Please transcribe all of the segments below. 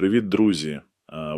Привіт, друзі! Е,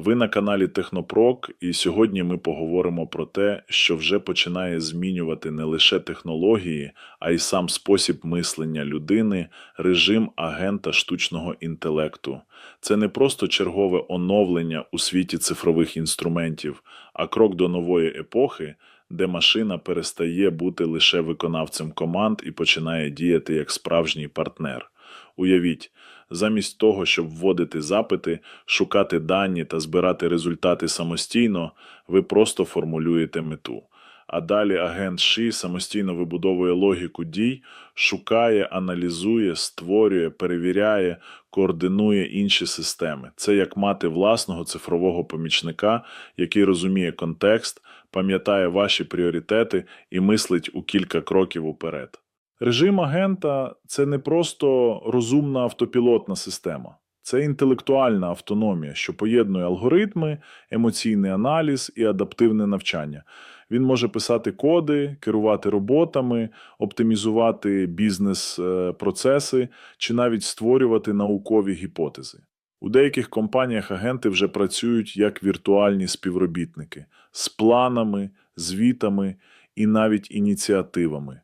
Ви на каналі Технопрок, і сьогодні ми поговоримо про те, що вже починає змінювати не лише технології, а й сам спосіб мислення людини, режим агента штучного інтелекту. Це не просто чергове оновлення у світі цифрових інструментів, а крок до нової епохи, де машина перестає бути лише виконавцем команд і починає діяти як справжній партнер. Уявіть, замість того, щоб вводити запити, шукати дані та збирати результати самостійно, ви просто формулюєте мету. А далі агент ШИ самостійно вибудовує логіку дій, шукає, аналізує, створює, перевіряє, координує інші системи. Це як мати власного цифрового помічника, який розуміє контекст, пам'ятає ваші пріоритети і мислить у кілька кроків уперед. Режим агента це не просто розумна автопілотна система, це інтелектуальна автономія, що поєднує алгоритми, емоційний аналіз і адаптивне навчання. Він може писати коди, керувати роботами, оптимізувати бізнес-процеси чи навіть створювати наукові гіпотези. У деяких компаніях агенти вже працюють як віртуальні співробітники з планами, звітами і навіть ініціативами.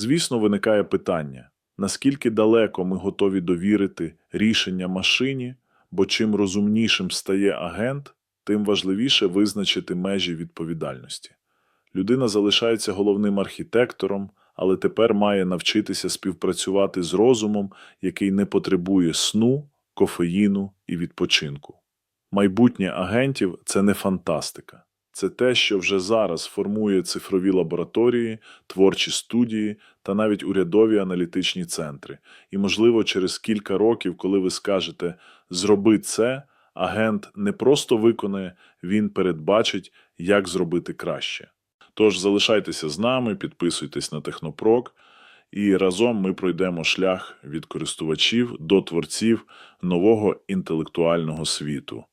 Звісно, виникає питання, наскільки далеко ми готові довірити рішення машині, бо чим розумнішим стає агент, тим важливіше визначити межі відповідальності. Людина залишається головним архітектором, але тепер має навчитися співпрацювати з розумом, який не потребує сну, кофеїну і відпочинку. Майбутнє агентів це не фантастика. Це те, що вже зараз формує цифрові лабораторії, творчі студії та навіть урядові аналітичні центри. І, можливо, через кілька років, коли ви скажете зроби це, агент не просто виконає, він передбачить, як зробити краще. Тож залишайтеся з нами, підписуйтесь на Технопрок, і разом ми пройдемо шлях від користувачів до творців нового інтелектуального світу.